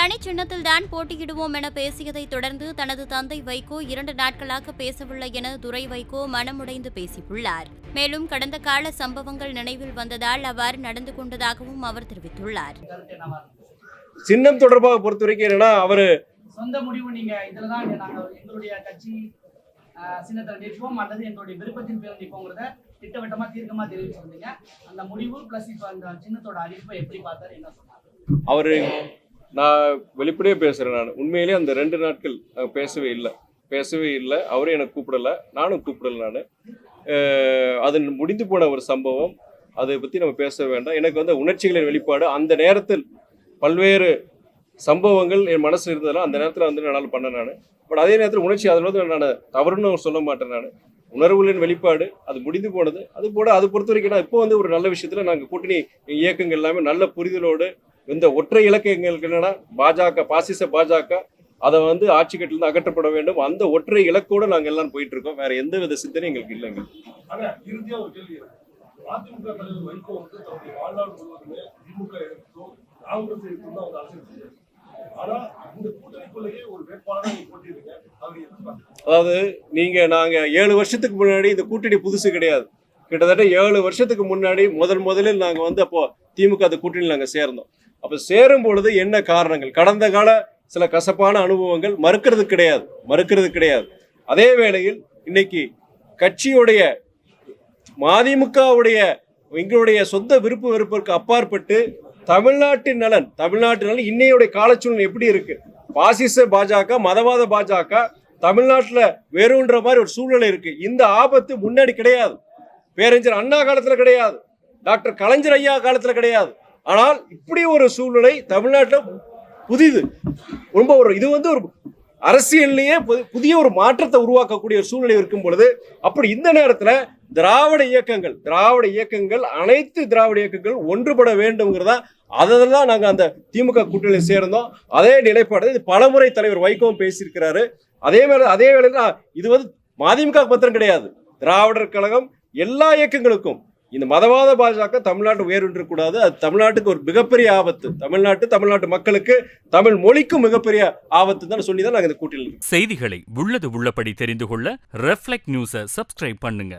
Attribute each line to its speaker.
Speaker 1: தனி சின்னத்தில் தான் போட்டியிடுவோம் என பேசியதை தொடர்ந்து தனது தந்தை வைகோ இரண்டு நாட்களாக பேசவில்லை என துரை வைகோ மனமுடைந்து பேசியுள்ளார். மேலும் கடந்த கால சம்பவங்கள் நினைவில் வந்ததால் அவ்வாறு நடந்து கொண்டதாகவும் அவர் தெரிவித்துள்ளார்?
Speaker 2: சின்னம் தொடர்பாக பொறுத்த வரைக்கும் என்னன்னா அவரு
Speaker 3: சொந்த முடிவு நீங்க இதுல தான் நாங்க எங்களுடைய கட்சி ஆஹ், சின்னத்துல நிற்போம் அல்லது எங்களுடைய விருப்பத்தின் பேர் நிற்போங்கிறத திட்டவட்டமா தீர்க்கமா தெரிவிச்சிருந்தீங்க. அந்த முடிவு பிளஸ் இப்ப அந்த சின்னத்தோட அறிவிப்பை எப்படி பார்த்தாரு என்ன சொன்னாரு?
Speaker 2: அவரு நான் வெளிப்படையே பேசுகிறேன் நான். உண்மையிலேயே அந்த ரெண்டு நாட்கள் பேசவே இல்லை. பேசவே இல்லை. அவரும் எனக்கு கூப்பிடல. நானும் கூப்பிடல நான். அது முடிந்து போன ஒரு சம்பவம். அதை பற்றி நம்ம பேச வேண்டாம். எனக்கு வந்து உணர்ச்சிகளின் வெளிப்பாடு அந்த நேரத்தில் பல்வேறு சம்பவங்கள் என் மனசில் இருந்ததெல்லாம் அந்த நேரத்தில் வந்து என்னால் பண்ண நான். பட் அதே நேரத்தில் உணர்ச்சி அதில் வந்து நான் தவறுன்னு சொல்ல மாட்டேன் நான். உணர்வுகளின் வெளிப்பாடு அது முடிந்து போனது. அது போல அது பொறுத்த வரைக்கும் நான் இப்போ வந்து ஒரு நல்ல விஷயத்தில் நாங்கள் கூட்டணி இயக்கங்கள் எல்லாமே நல்ல புரிதலோடு இந்த ஒற்றை இலக்கு எங்களுக்கு என்னன்னா பாஜக பாசிச பாஜக அதை வந்து ஆட்சி கட்டிலிருந்து அகற்றப்பட வேண்டும். அந்த ஒற்றை இலக்கோடு நாங்கள் எல்லாம் போயிட்டு இருக்கோம் வேற எந்த வித சிந்தனையும் எங்களுக்கு இல்லைங்க.
Speaker 4: நீங்க?
Speaker 2: அதாவது நீங்க நாங்க ஏழு வருஷத்துக்கு முன்னாடி இந்த கூட்டணி புதுசு கிடையாது. கிட்டத்தட்ட ஏழு வருஷத்துக்கு முன்னாடி முதல் முதலில் நாங்க வந்து அப்போ திமுக அந்த கூட்டணியில் நாங்க சேர்ந்தோம். அப்போ சேரும் பொழுது என்ன காரணங்கள்? கடந்த கால சில கசப்பான அனுபவங்கள் மறுக்கிறது கிடையாது. மறுக்கிறது கிடையாது. அதே வேளையில் இன்னைக்கு கட்சியுடைய மதிமுகவுடைய எங்களுடைய சொந்த விருப்பு வெறுப்பிற்கு அப்பாற்பட்டு தமிழ்நாட்டின் நலன் தமிழ்நாட்டு நலன் இன்னையுடைய காலச்சூழ்நிலை எப்படி இருக்கு? பாசிச பாஜக மதவாத பாஜக தமிழ்நாட்டில் வேறுன்ற மாதிரி ஒரு சூழ்நிலை இருக்கு. இந்த ஆபத்து முன்னாடி கிடையாது. பேரறிஞர் அண்ணா காலத்தில் கிடையாது. டாக்டர் கலைஞர் ஐயா காலத்தில் கிடையாது. ஆனால் இப்படி ஒரு சூழ்நிலை தமிழ்நாட்டில் புதிது. ரொம்ப ஒரு இது வந்து ஒரு அரசியல்லையே புதிய ஒரு மாற்றத்தை உருவாக்கக்கூடிய ஒரு சூழ்நிலை இருக்கும் பொழுது அப்படி இந்த நேரத்தில் திராவிட இயக்கங்கள் திராவிட இயக்கங்கள் அனைத்து திராவிட இயக்கங்கள் ஒன்றுபட வேண்டும்ங்கிறதா அதில் தான் நாங்கள் அந்த திமுக கூட்டணியில் சேர்ந்தோம். அதே நிலைப்பாடு இது பலமுறை தலைவர் வைகோவும் பேசியிருக்கிறாரு. அதே மாதிரி அதே வேளையில் இது வந்து மதிமுக பத்திரம் கிடையாது. திராவிடர் கழகம் எல்லா இயக்கங்களுக்கும் இந்த மதவாத பாஜக தமிழ்நாட்டு உயர்வின்றக்கூடாது அது தமிழ்நாட்டுக்கு ஒரு மிகப்பெரிய ஆபத்து. தமிழ்நாட்டு தமிழ்நாட்டு மக்களுக்கு தமிழ் மொழிக்கும் மிகப்பெரிய ஆபத்து தான் சொல்லி தான் நாங்கள் இந்த கூட்டில்
Speaker 5: செய்திகளை உள்ளது உள்ளபடி தெரிந்து கொள்ள ரெஃப்ளெக்ட் நியூஸை சப்ஸ்கிரைப் பண்ணுங்க.